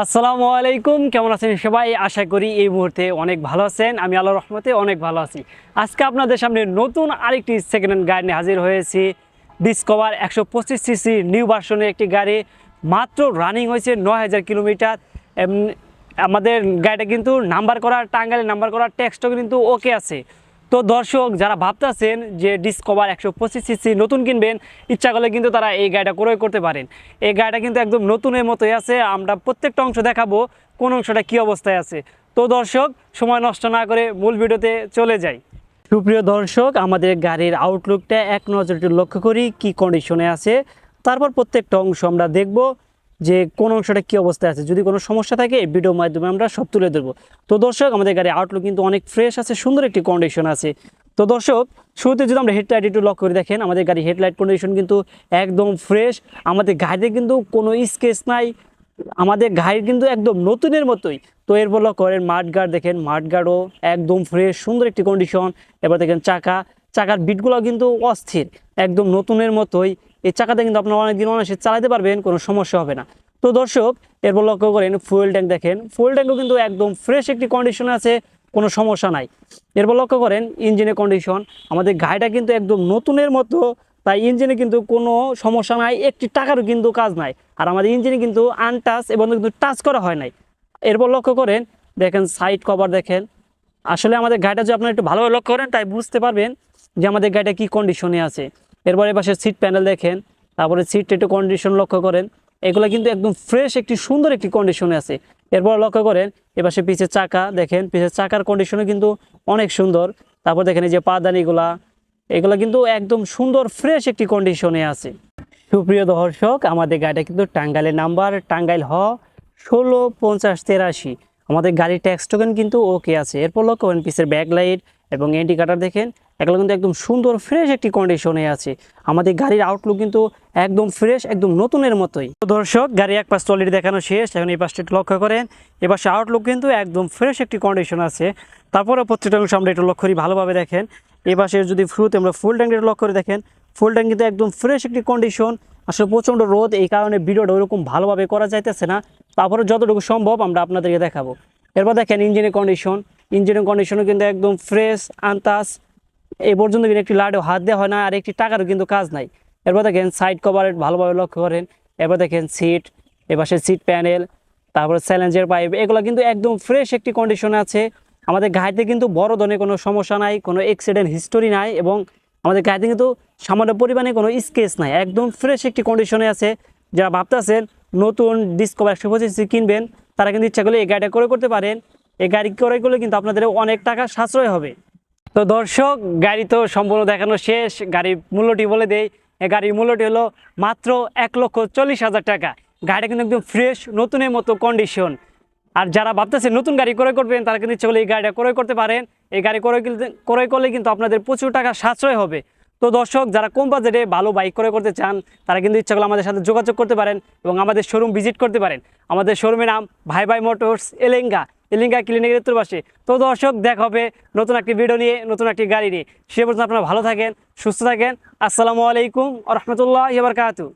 আসসালামু আলাইকুম, কেমন আছেন সবাই? আশা করি এই মুহূর্তে অনেক ভালো আছেন। আমি আল্লাহ রহমতে অনেক ভালো আছি। আজকে আপনাদের সামনে নতুন আরেকটি সেকেন্ড হ্যান্ড গাড়ি নিয়ে হাজির হয়েছি। ডিসকভার একশো পঁচিশ সিসি নিউ ভার্সনের একটি গাড়ি। মাত্র রানিং হয়েছে নয় হাজার কিলোমিটার। আমাদের গাড়িটা কিন্তু নাম্বার করা টাঙ্গালে নাম্বার করা টেক্সটও কিন্তু ওকে আছে। তো দর্শক, যারা ভাবতেছেন যে ডিসকভার একশো পঁচিশ সিসি নতুন কিনবেন, ইচ্ছা করলে কিন্তু তারা এই গাড়িটা ক্রয় করতে পারেন। এই গাড়িটা কিন্তু একদম নতুনের মতোই আছে। আমরা প্রত্যেকটা অংশ দেখাবো, কোন অংশটা কী অবস্থায় আছে। তো দর্শক, সময় নষ্ট না করে মূল ভিডিওতে চলে যাই। সুপ্রিয় দর্শক, আমাদের গাড়ির আউটলুকটা এক নজর একটু লক্ষ্য করি, কি কন্ডিশনে আছে। তারপর প্রত্যেকটা অংশ আমরা দেখব। যে কোন অংশটা কি অবস্থায় আছে। যদি কোনো সমস্যা থাকে, এই ভিডিওর মাধ্যমে আমরা সব তুলে ধরবো। তো দর্শক, আমাদের গাড়ির আউটলুক কিন্তু অনেক ফ্রেশ আছে, সুন্দর একটি কন্ডিশন আছে। তো দর্শক, শুরুতে যদি আমরা হেডলাইট একটু লক করে দেখেন, আমাদের গাড়ির হেডলাইট কন্ডিশন কিন্তু একদম ফ্রেশ আমাদের গাড়িতে কিন্তু কোনো স্কেচ নাই। আমাদের গাড়ি কিন্তু একদম নতুনের মতোই। তো এরপর লক করেন মাঠগার্ড দেখেন মাঠগার্ডও একদম ফ্রেশ সুন্দর একটি কন্ডিশন এবার দেখেন চাকা, চাকার বিটগুলো কিন্তু অস্থির, একদম নতুনের মতোই। এই চাকাতে কিন্তু আপনারা অনেকদিন অনায়াসে চালাতে পারবেন, কোনো সমস্যা হবে না। তো দর্শক, এরপর লক্ষ্য করেন ফুয়েল ট্যাঙ্ক দেখেন। ফুয়েল ট্যাঙ্কও কিন্তু একদম ফ্রেশ একটি কন্ডিশন আছে, কোনো সমস্যা নাই। এরপর লক্ষ্য করেন ইঞ্জিনের কন্ডিশন আমাদের গাড়িটা কিন্তু একদম নতুনের মতো, তাই ইঞ্জিনে কিন্তু কোনো সমস্যা নাই, একটি টাকারও কিন্তু কাজ নাই। আর আমাদের ইঞ্জিনে কিন্তু আনটাচ এবং কিন্তু টাচ করা হয় নাই। এরপর লক্ষ্য করেন, দেখেন সাইড কভার দেখেন। আসলে আমাদের গাড়িটা যদি আপনারা একটু ভালোভাবে লক্ষ্য করেন, তাই বুঝতে পারবেন যে আমাদের গাড়িটা কী কন্ডিশনে আছে। এরপর এপাশে সিট প্যানেল দেখেন, তারপরে সিট একটু কন্ডিশন লক্ষ্য করেন। এগুলো কিন্তু একদম ফ্রেশ একটি সুন্দর একটি কন্ডিশনে আছে। এরপর লক্ষ্য করেন এপাশে পিছের চাকা দেখেন, পিছের চাকার কন্ডিশনও কিন্তু অনেক সুন্দর। তারপর দেখেন এই যে পাদানিগুলা, এগুলো কিন্তু একদম সুন্দর ফ্রেশ একটি কন্ডিশনে আছে। সুপ্রিয় দর্শক, আমাদের গাড়িটা কিন্তু টাঙ্গাইলের নাম্বার, টাঙ্গাইল হ, ষোলো পঞ্চাশ তেরাশি। আমাদের গাড়ির ট্যাক্স টোকেন কিন্তু ওকে আছে। এরপর লক্ষ্য করেন পিসের ব্যাক লাইট এবং ইন্ডিকেটার দেখেন এগুলো কিন্তু একদম সুন্দর ফ্রেশ একটি কন্ডিশনে আছে। আমাদের গাড়ির আউটলুক কিন্তু একদম ফ্রেশ একদম নতুনের মতোই। দর্শক, গাড়ি এক পাশ অলরেডি দেখানো শেষ, এখন এই পাশটা একটু লক্ষ্য করেন। এ পাশে আউটলুক কিন্তু একদম ফ্রেশ একটি কন্ডিশন আছে। তারপরে প্রত্যেকটা অংশ আমরা একটু লক্ষ্য করি, ভালোভাবে দেখেন। এই পাশে যদি ফ্রুতে আমরা ফুল ট্যাঙ্ক লক্ষ্য করে দেখেন ফুল ট্যাঙ্ক কিন্তু একদম ফ্রেশ একটি কন্ডিশন আসলে প্রচণ্ড রোদ, এই কারণে ভিডিওটা ওরকম ভালোভাবে করা যাইতেছে না। তারপরে যতটুকু সম্ভব আমরা আপনাদেরকে দেখাবো। এরপর দেখেন ইঞ্জিনের কন্ডিশন ইঞ্জিনের কন্ডিশনও কিন্তু একদম ফ্রেশ আনতাস এই পর্যন্ত কিন্তু একটি লাডেও হাত দেওয়া হয় না, আর একটি টাকারও কিন্তু কাজ নাই। এরপর দেখেন সাইড কভার ভালোভাবে লক্ষ্য করেন। এরপর দেখেন সিট এপাশে সিট প্যানেল তারপরে চ্যালেঞ্জের পাইপ এগুলো কিন্তু একদম ফ্রেশ একটি কন্ডিশনে আছে। আমাদের গাড়িতে কিন্তু বড় ধরনের কোনো সমস্যা নাই, কোনো অ্যাক্সিডেন্ট হিস্টোরি নাই এবং আমাদের গাড়িতে কিন্তু সামান্য পরিমাণে কোনো স্কেচ নাই। একদম ফ্রেশ একটি কন্ডিশনে আছে। যারা ভাবতেছেন নতুন ডিসকভার একশো পঁচিশ কিনবেন, তারা কিন্তু ইচ্ছা করলে এই গাড়িটা করে করতে পারেন। এই গাড়ি করে করলে কিন্তু আপনাদের অনেক টাকা সাশ্রয় হবে। তো দর্শক, গাড়ি তো সম্পূর্ণ দেখানো শেষ। গাড়ির মূল্যটি বলে দেই গাড়ির মূল্যটি হলো মাত্র এক লক্ষ চল্লিশ হাজার টাকা। গাড়িটা কিন্তু একদম ফ্রেশ নতুনের মতো কন্ডিশন আর যারা ভাবতেছে নতুন গাড়ি ক্রয় করবেন, তারা কিন্তু ইচ্ছে করলে এই গাড়িটা ক্রয় করতে পারেন। এই গাড়ি ক্রয় ক্রয় করলে কিন্তু আপনাদের প্রচুর টাকা সাশ্রয় হবে। তো দর্শক, যারা কম বাজেটে ভালো বাইক ক্রয় করতে চান, তারা কিন্তু ইচ্ছা করলে আমাদের সাথে যোগাযোগ করতে পারেন এবং আমাদের শোরুম ভিজিট করতে পারেন। আমাদের শোরুমের নাম ভাই ভাই মোটরস, এলেঙ্গা। এলেঙ্গা ক্লিনিকের উত্তর তো দর্শক, দেখা হবে নতুন একটি ভিডিও নিয়ে, নতুন একটি গাড়ি নিয়ে। সে পর্যন্ত আপনারা ভালো থাকেন, সুস্থ থাকেন। আসসালামু আলাইকুম রহমতুল্লাহ বারকাতু